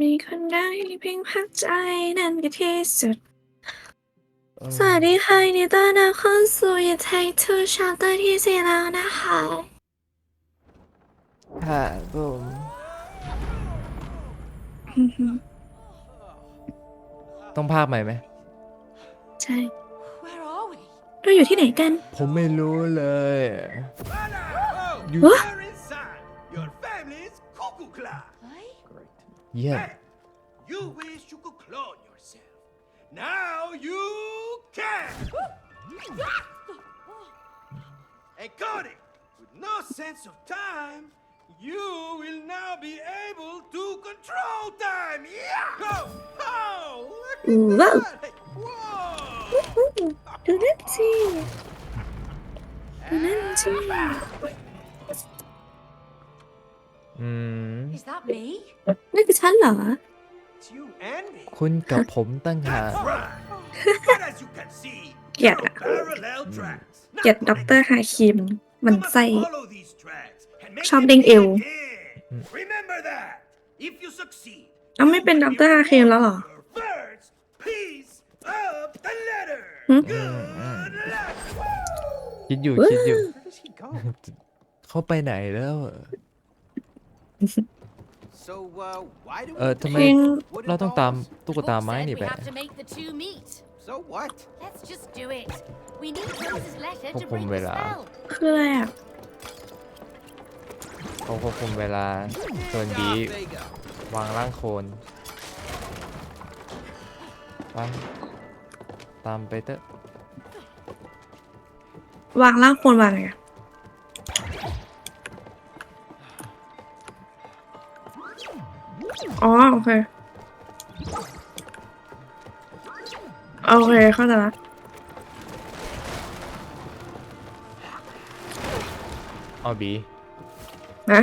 มีคนได้เพียงพักใจนั่นก็ที่สุด เออสวัสดีค่ะยินดีต้อนรับเข้าสู่ย a ไททูชาร์เตอร์ที่สี่แล้วนะคะ ค่ะผมอือหือต้องภาคใหม่ไหม ใช่ Where are we? เราอยู่ที่ไหนกัน ผมไม่รู้เลย You- What? Yeah. Hey, you wish you could clone yourself. Now you can! and Cody, with no sense of time, you will now be able to control time! Yeah! Go! Oh! Whoa! Whoa! Unempty! Unempty! อืม Is that me? นั่นคือฉันเหรอ It's you and me. คุณกับผมตั้งหาก That's right. but as you can see, Yeah. no parallel tracks. เกลียดด็อกเตอร์ฮาคิม มัน You must ไส้ follow these tracks and make ชอบ them เด้งเอว fit in. Remember that. If you succeed, เอาไม่เป็นด็อกเตอร์ฮาคิมแล้วเหรอ your first piece of the letter. Hmm? Good luck. คิดอยู่ Woo. คิดอยู่ Where does he go? เขาไปไหนแล้ว So, uh, why do เออทำไมเพลงเราต้องตามตุ๊กตา Book ไม้ said นี่ we ไป have to make the two meet. So what? Let's just do it. We need Rose's letter to Kung break the kumwela. spell. คืออะไรอะ เขาควบคุมเวลาส่วนดี Vega. วางร่างโคลนไปตามไปเตอะวางล่างโคนวางไงอะ อ๋อโอเคโอเคเข้าใจละเอาบีนะ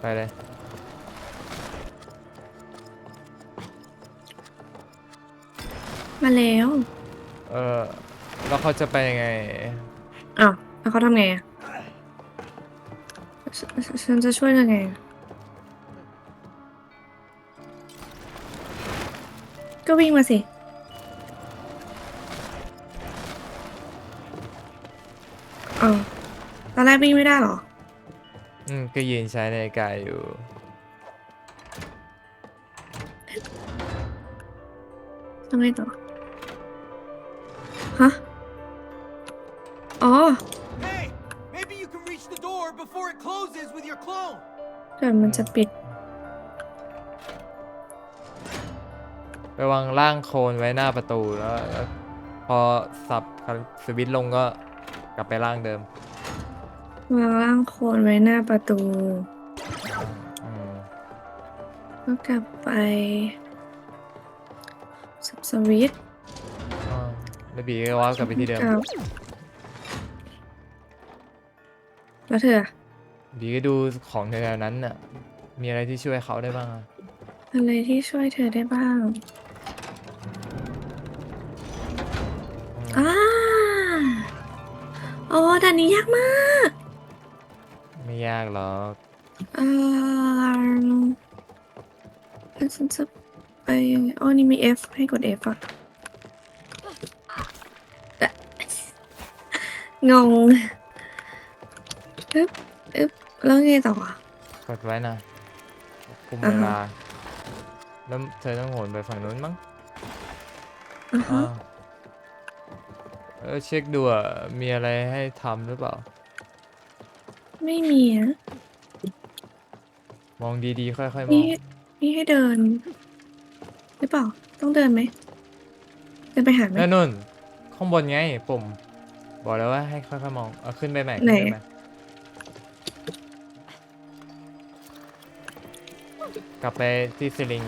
ไปเลยมาแล้ว เออแล้วเขาจะไปยังไงอ้าวแล้วเขาทำไงอะฉฉฉันจะช่วยยังไงอะ ก็วิ่งมาสิอ้าวตอนแรกวิ่งไม่ได้เหรอ อืมก็ยืนใช้ในาฬิกาอยู่ ทำไงต่อ ฮะ อ๋อ Hey, maybe you can reach the door before it closes with your clone. เดี๋ยวมันจะปิด วางร่างโคลนไว้หน้าประตูแล้วแล้วพอสับสวิตช์ลงก็กลับไปร่างเดิมวางร่างโคนไว้หน้าประตู อืมก็กลับไปสับสวิตช์อ่าแล้วบีก็ว่ากลับไปที่เดิมกลับแล้วเธออะบีก็ดูของแถวๆนั้นน่ะ มีอะไรที่ช่วยเขาได้บ้างอะอะไรที่ช่วยเธอได้บ้าง นนี้ยากมาก ไม่ยากหรอกอ่าแล้วฉันจะไปยังไงอ๋อนี่มี F ให้กด F อะเอ๊ะงงอึ๊บอึ๊บแล้วไงต่ออะ กดไว้นะควบคุมอ่าเวฮะลาแล้วเธอต้องโหนไปฝั่งนู้นมั้งอ่าฮะอ่า เออเช็คดูอะมีอะไรให้ทำหรือเปล่า ไม่มีอะมองดีๆ ค่อยๆมมีองมีให้เดิน หรือเปล่า ต้องเดินไหมเดินไปหาไหม นั่นนู่นข้างบนไงปุ่ม บอกแล้วว่าให้ค่อยๆมองเอาขึ้นไปใหม่ขึ้นไหนไปใหม่กลับไปที่ซีลิง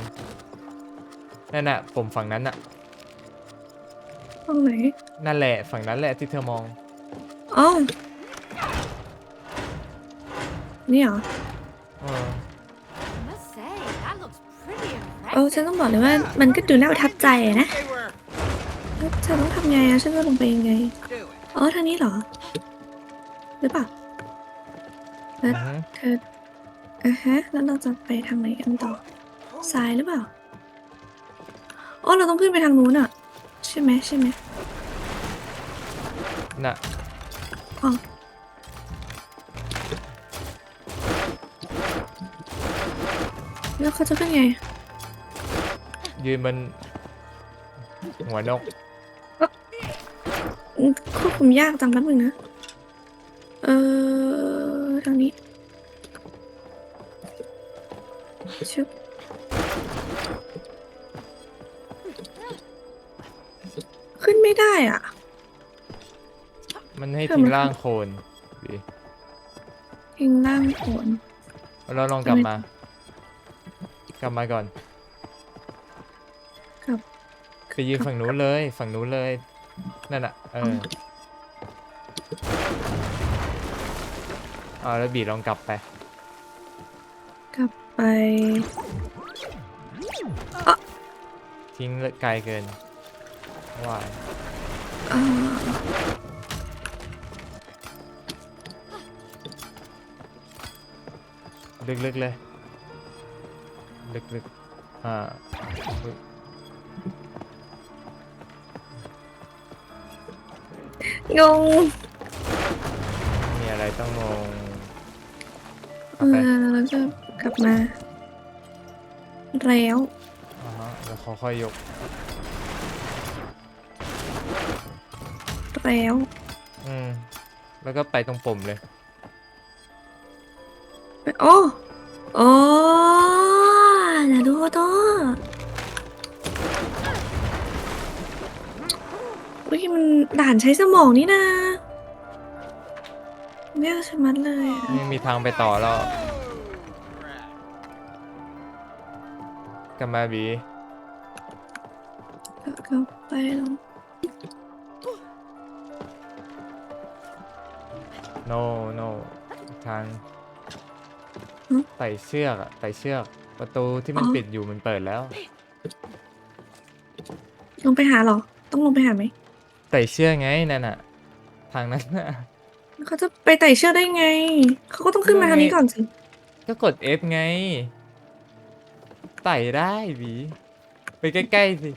นั่นน่ะปุ่มฝั่งนั้นน่ะ ตรงไหนนั่นแหละฝั่งนั้นแหละที่เธอมองอ๋อนี่เหรอเออ I must say, that looks pretty เออฉัน impressive. ต้องบอกเลยว่ามันก็ดูน่าประทับใจอะนะ They were. แล้วเธอต้องทำไงอะฉันจะลงไปยังไง Do it. อ๋อทางนี้เหรอ หรือเปล่า อือฮึเธออะฮะ แล้วเราจะไปทางไหนกันต่อ ซ้ายหรือเปล่า อ๋อ เราต้องขึ้นไปทางนู้นอะใช่ไหมใช่ไหมน่ะอ๋อแล้วเขาจะขึ้นไง ยืนบนหัวนกอืมควบคุมยากจังแป๊บนึงนะ มันให้ทำไมทิ้งร่างโคลนบีทิ้งล่างโขนแล้วลองกลับทำไมมา กลับมาก่อนครับไปยืนฝั่งนู้นเลย ฝั่งนู้นเลย นั่นอะ เออเอาแล้วบีลองกลับไป กลับไปทิ้งไกลเกินว่าย อ่า ลึกๆเลย ลึกๆอ่าอุ๊ยงงมีอะไรต้องงงเออแล้วก็กลับมา แล้วอ่าฮะแล้วเขาค่อยยก แล้ว อืม แล้วก็ไปตรงปุ่มเลย โอ้โอ้なるほどอุ้ยมันด่านใช้สมองนี่นะยากชะมัดเลยอะ ไม่มีทางไปต่อแล้วกลับมาบี ก็ก็ไปแล้ว no no ทาง ไต่เชือกอะไต่เชือก ประตูที่มันปิดอยู่มันเปิดแล้ว ลงไปหาเหรอ ต้องลงไปหาไหมไต่เชือกไงนั่นอะทางนั้นน่ะแล้วเขาจะไปไต่เชือกได้ไง เขาก็ต้องขึ้นมาทางนี้ก่อนสิ ก็กด F ไง ไต่ได้บีไปใกล้ๆสิ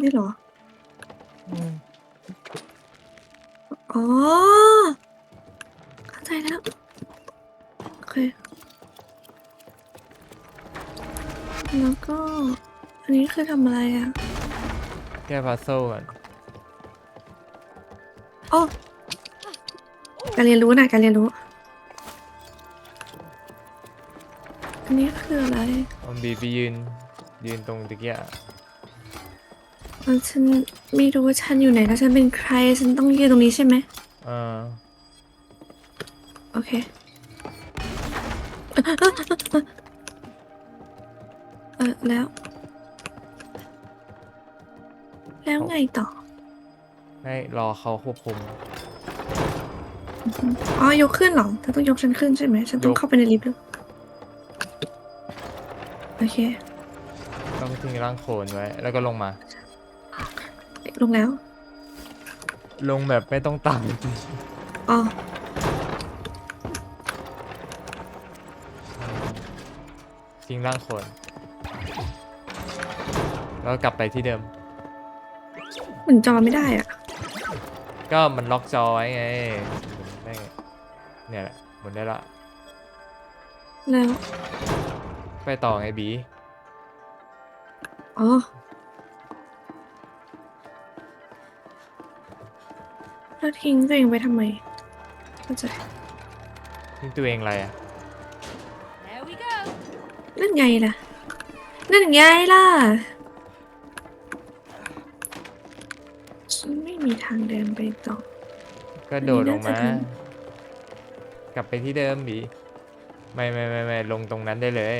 นี่เหรอ อืมอ๋อ เข้าใจแล้วโอ เค แล้วก็ อันนี้คือทำอะไรอะแก้พัซโซ่ก่อนโอ้การเรียนรู้นะการเรียนรู้ อันนี้คืออะไรอมบีไปยืน ยืนตรงตะเกียะเออฉันไม่รู้ว่าฉันอยู่ไหนแล้วฉันเป็นใคร ฉันต้องยืนตรงนี้ใช่ไหมเออโอเค เออแล้ว แล้วไงต่อให้รอเขาควบคุม อ๋อยกขึ้นเหรอเธอต้องยกฉันขึ้นใช่ไหมฉันต้องยก เข้าไปในลิฟต์ด้วยโอเคต้องทิ้งร่างโคลนไว้ แล้วก็ลงมา ลงแล้วลงแบบไม่ต้องต่ำอ๋อ ทิ้งร่างโคลนแล้วก็กลับไปที่เดิมเหมือนจอไม่ได้อะ ก็มันล็อกจอไว้ไงหมุนได้ไงเนี่ยแหละหมุนได้ละ แล้ว ไปต่อไงบี อ๋อ แล้วทิ้งตัวเองไว้ทำไมเข้าใจ ทิ้งตัวเองอะไรอะ There we go. นั่นไงล่ะ นั่นไงล่ะฉันไม่มีทางเดินไปต่อ ก็โดดลงอันนี้มาน่าจะกลับไปที่เดิมบีไม่ไม่ไม่ไม่ลงตรงนั้นได้เลย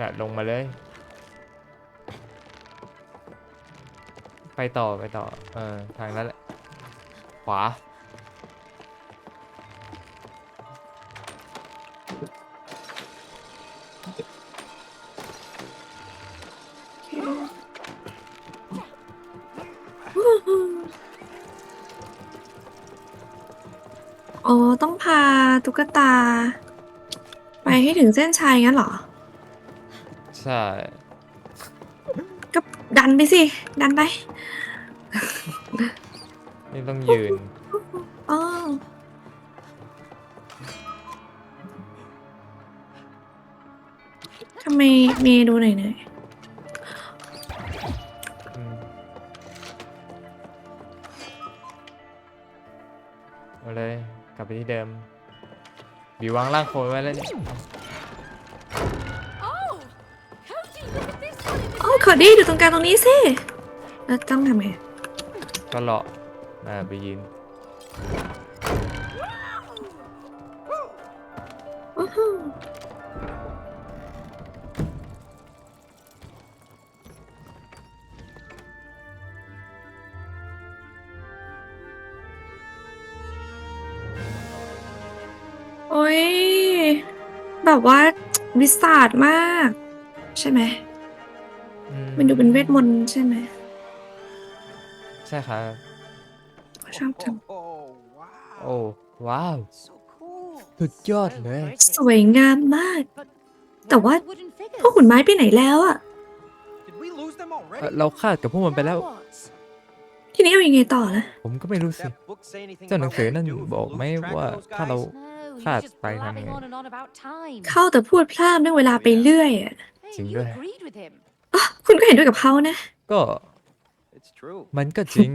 น่ะ ลงมาเลย ไปต่อไปต่อ เออ ทางนั้นแหละ ขวา ตุ๊กตา ไปให้ถึงเส้นชัยงั้นเหรอ ใช่ ก็ดันไปสิ ดันไปนี่ต้องยืนอ๋อทำไมเมย์ดูหน่อยหน่อยอืมเอาเลย กลับไปที่เดิม บีวางร่างโคลนไว้แล้วนี่ Oh! Cody, look at this one in the โอ้ขอดีดูตรงกลางตรงนี้สิแล้วต้องทำไงก็เลาะอ่าไปยืน วิสาดมาก ใช่ไหมอืมันดูเป็นเวทมนต์ใช่ไหมใช่ครับ ชอบจัง Oh, wow. โอ้ว้าว So cool. สุดยอดเลย สวยงามมาก But แต่ว่า where's the wooden figures? พวกหุ่นไม้ไปไหนแล้วอะ Did we lose them เอ่อ already? เราคาดกับพวกมันไปแล้ว Now what? ทีนี้เอายังไงต่อล่ะผมก็ไม่รู้สิ That book say anything เจ้าหนัง about สือ what นั่น we do if we บอกไหม lose track ว่า of those ถ้าเรา guys? No, he's Cad just by hand blabbing it. on and on about time. เข้าแต่พูดพร่ำเรื่องเวลาไปเรื่อยอะ Hey, Chính you rồi. agreed with him. อ๋อคุณก็เห็นด้วยกับเขานะ ก็ It's true. มันก็จริง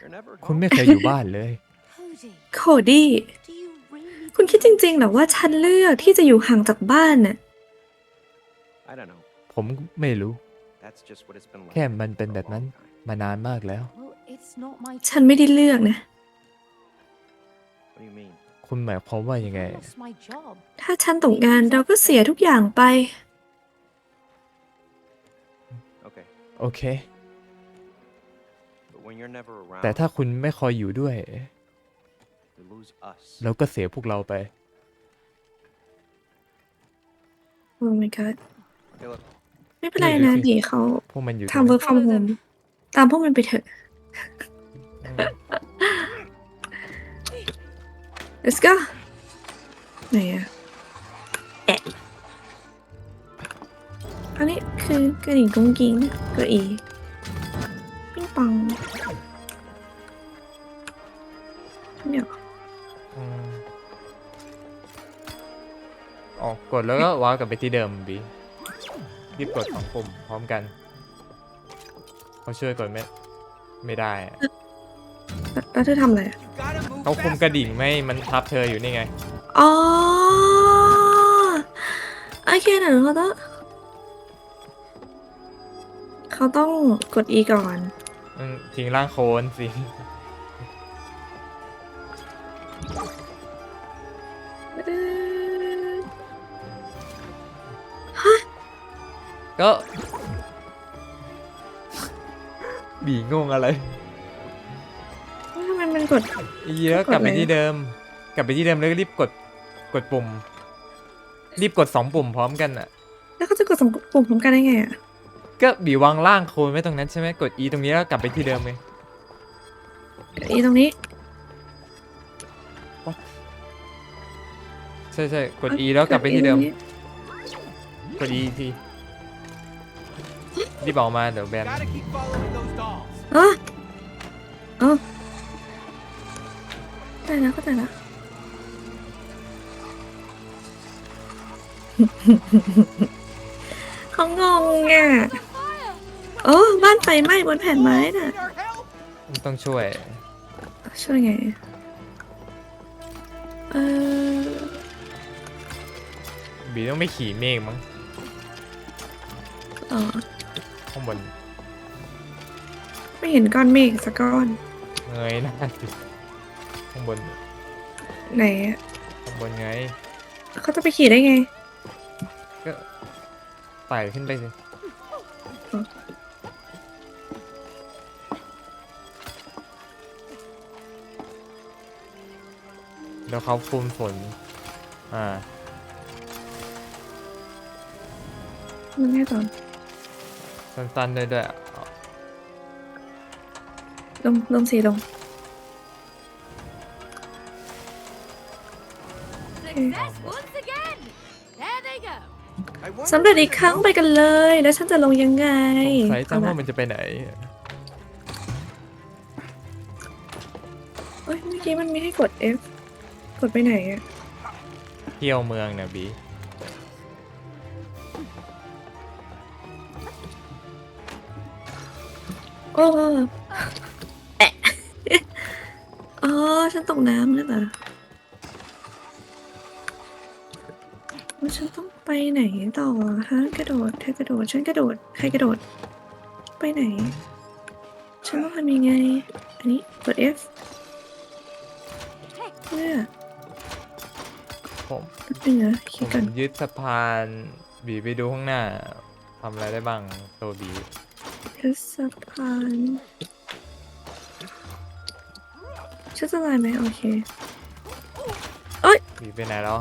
You're never คุณ home. ไม่เคยอยู่บ้านเลย Cody, โคดี้ do you really คุณคิดจริงๆเหรอว่าฉันเลือกที่จะอยู่ห่างจากบ้านน่ะ I don't know. ผมไม่รู้ That's just what it's been like. แค่มันเป็น for a แบบนั้น long time. มานานมากแล้ว Well, it's not my ฉันไม่ได้เลือกนะ What do you mean? คุณหมายความว่ายังไง I lost my job. ถ้าฉันตกงานเราก็เสียทุกอย่างไป Okay. โอเค But when you're never around, แต่ถ้าคุณไม่คอยอยู่ด้วย we lose us. เราก็เสียพวกเราไป โอ้ my god Hey, look. ไม่เป็นไรนะนี่ดูสิดีเขาพวกมันอยู่ตรงทำนั้น work from home ตามพวกมันไปเถอะ อืม let's go ไหนอะแอะอันนี้คือกระดิ่งกุ้งกิ้งกระอีปิ้งปองเดี๋ยวอืมอ๋อกดแล้วก็ว้าวกลับไปที่เดิมบีรีบกดสองปุ่มพร้อมกันเขาช่วยกดไม่ไม่ได้อะแล้วแล้วเธอทำอะไรอะ You gotta move เขาคุม fast กระดิ่งไม่มันทับเธออยู่นี่ไง อ๋อโอเคเดี๋ยวเขาต้องเขาต้องกด E ก่อน อืมทิ้งร่างโคลนสิ ก็ บีงงอะไรทำไมมัน กดอีเยอะกลับไปกดอะไรที่เดิม กลับไปที่เดิมแล้วก็รีบกดกดปุ่ม รีบกดสองปุ่มพร้อมกันอะ แล้วเขาจะกดสองปุ่มพร้อมกันได้ไงอะก็บีวางล่างโคลนไว้ตรงนั้นใช่ไหมกด E ตรงนี้แล้วกลับไปที่เดิมไงอีตรงนี้ ใช่ใช่กด E แล้วกลับไปที่เดิมตรงนี้กด E อีกทีรีบออกมาเดี๋ยวแบน Gotta keep following those dolls. อ๋ออ๋ ได้แล้วเข้าใจแล้วเขางงอะโอ้บ้านไฟไหม้บนแผ่นไม้น่ะ Need our help? ต้องช่วย ช่วยไง เออบีต้องไม่ขี่เมฆมั้งอ๋อข้างบน ไม่เห็นก้อนเมฆสักก้อน เงยหน้าสิข้างบนไหนอะข้างบนไง เขาจะไปขี่ได้ไง ก็ไต่ขึ้นไปสิอ๋อ แล้วเขาคุมฝน อ่า มันแน่ตอนสั้นๆด้วยด้วยอะลงลงสีลง สำเร็จ if อีก the ครั้ง note- ไปกันเลย แล้วฉันจะลงยังไงสงสัยจังเอาว่าล่ะมันจะไปไหนเอ้ยเมื่อกี้มันมีให้กด F กดไปไหนอะเที่ยวเมืองเนี่ยบีโอ้แอะอ๋อฉันตกน้ำแล้วเหรอ ว่าฉันต้องไปไหนต่อฮะกระโดดเธอกระโดดฉันกระโดดใครกระโดด ไปไหน ฉันต้องทำยังไง อันนี้กด F เพื่อผมแป๊บนึงนะผคิดมก่อนยึดสะพานบีไปดูข้างหน้าทำอะไรได้บ้างตัวบียึดสะพานชื่อสไลด์ไหมโอเคบีไปไหนแล้ว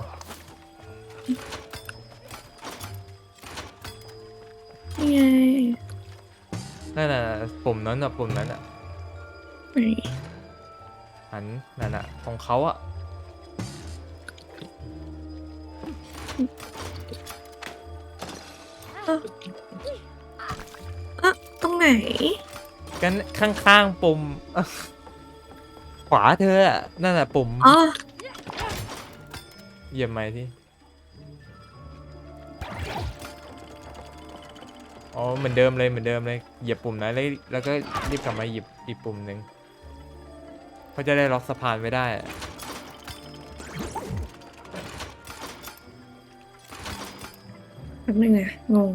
นี่ไงนั่นน่ะปุ่มนั้นน่ะปุ่มนั้นน่ะไหนหันนั่นน่ะของเขาอะอะตรงไหน กันข้างๆปุ่มขวาเธออะนั่นน่ะปุ่มอ๋อ เหยียบไหมที่ เหมือนเดิมเลยเหมือนเดิมเลยเหยียบปุ่มนั้นแล้วแล้วก็รีบกลับมาหยิบอีกปุ่มหนึ่งเขาจะได้ล็อกสะพานไว้ได้อะแป๊บนึงอะงง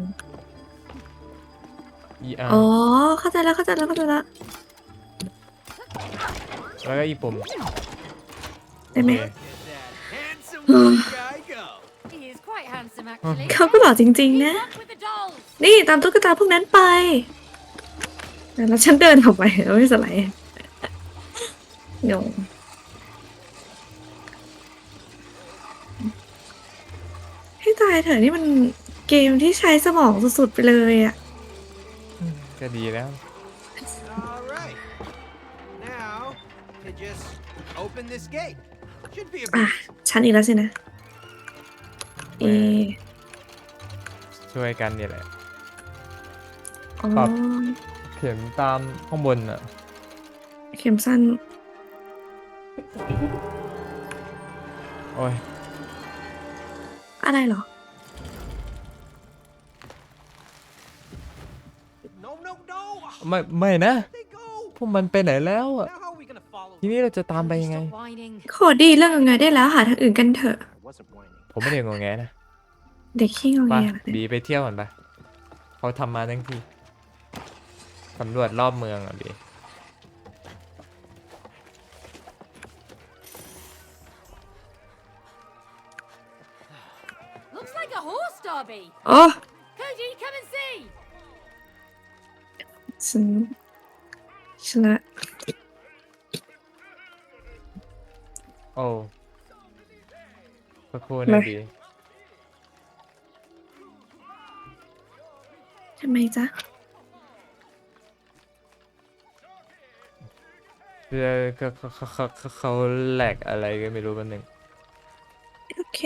อีอาอ๋อ เข้าใจแล้วเข้าใจแล้วเข้าใจแล้วแล้วก็อีกปุ่มได้ไหม โอเค Look at that handsome white guy go. He is quite handsome, actually. เขาก็หล่อจริง ๆ นะ Keep up with the dolls. นี่ตามตุ๊กตาพวกนั้นไป แล้วฉันเดินออกไปแล้วไม่สไลด์งงให้ตายเถอะนี่มันเกมที่ใช้สมองสุดๆไปเลยอะก็ดีแล้ว All right. Now to just open this gate. Should be a อะ breeze. ฉันอีกแล้วสินะ เอ ช่วยกันนี่แหละ อ๋อครับ เข็มตามข้างบนอะ เข็มสั้นโอ้ย อะไรเหรอ No, no, no. ไม่ ไม่นะ They go. พวกมันไปไหนแล้วอะ Now how are we gonna follow? ทีนี้เราจะตามไปยังไง Stop whining. โคดีเรื่องยังไงได้แล้วหาทางอื่นกันเถอะ I wasn't whining. ผมไม่ได้งงแงนะ เด็กขี้งอไปแงเหรอเนี่ยบีไปเที่ยวก่อนไปเขาทำมาทั้งทีสำรวจรอบเมืองอะบี Looks like a horse derby. โอ้ Cody, come and see. ฉันฉันละโอ้สักครู่นะบีำไมจ๊ะ เพื่อเขาเขาเขาเขาเขาแหลกอะไรก็ไม่รู้แป๊บนึงโอเค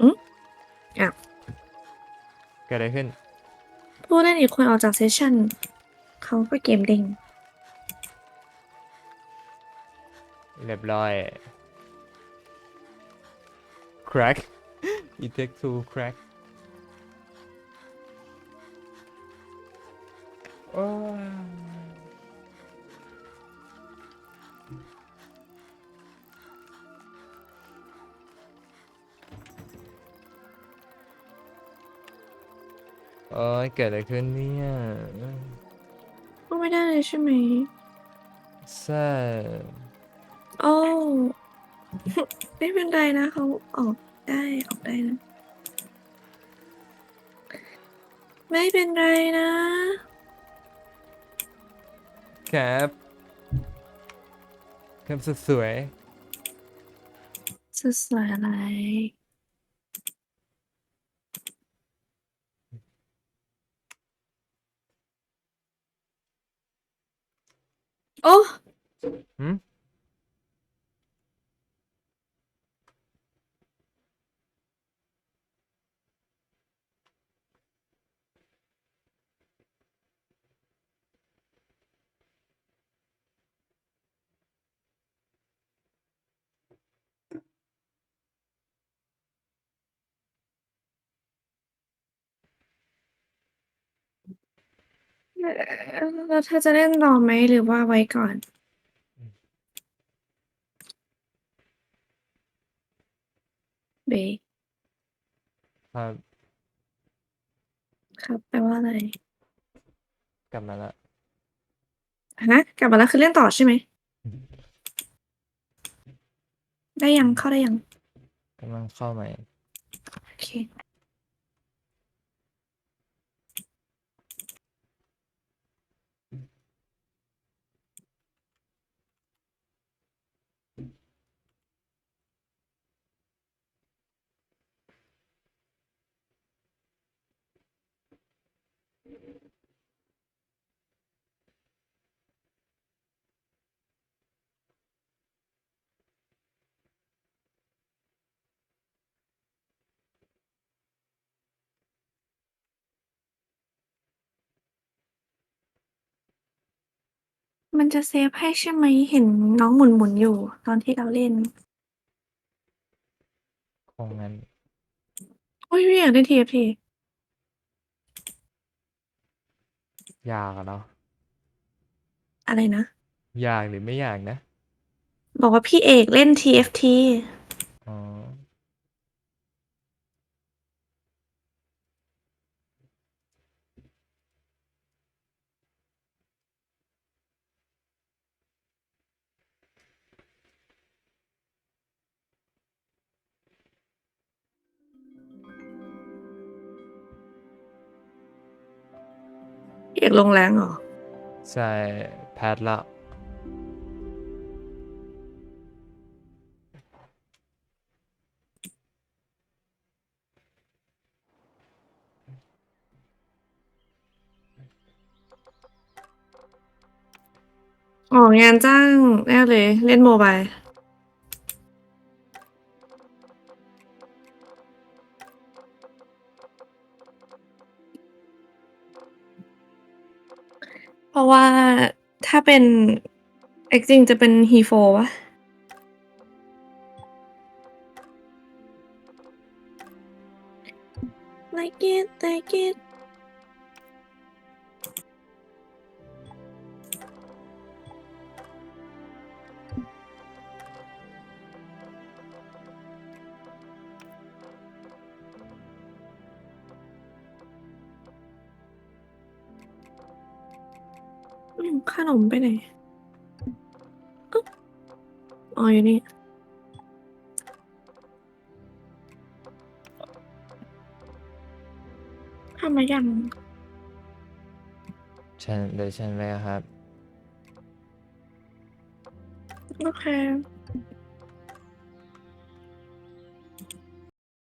อืมอ้าวเกิดอะไรขึ้น ผู้เล่นอีกคนออกจากเซสชั่น เขาก็เกมเด้ง รียบร้อย crack it take two crack โอ้ยโอ้ยเกิดอะไรขึ้นเนี่ยพูดไม่ได้เลยใช่ไหมใช่ โอ้ ไม่เป็นไรนะเขาออกได้ออกได้นะ ไม่เป็นไรนะ ครับครับสุดสวยสุดสวยอะไรโอ้ หืม แล้วเธอจะเล่นต่อไหมหรือว่าไว้ก่อน เบครับครับแปลว่าอะไรกลับมาแล้วฮะกลับมาแล้วคือเล่นต่อใช่ไหม ได้ยังเข้าได้ยังกำลังเข้าใหม่ โอเค มันจะเซฟให้ใช่ไหม เห็นน้องหมุน ๆ อยู่ตอนที่เราเล่น คงงั้นโอ้ยพี่อยากเล่น TFT อยากอะเนาะอะไรนะอยากหรือไม่อยากนะ บอกว่าพี่เอกเล่น TFT อ๋อ เอกลงแรงเหรอ ใช่แพทละอ๋องานจ้างแน่เลย เล่นโมบาย ราะว่าถ้าเป็นเอ็กจริงจะเป็นฮีโฟวะ like it like it มไปไหนอ๊ะอ๋ออยู่นี่ทำมายังฉันเดี๋ยวฉันเลยครับ โอเค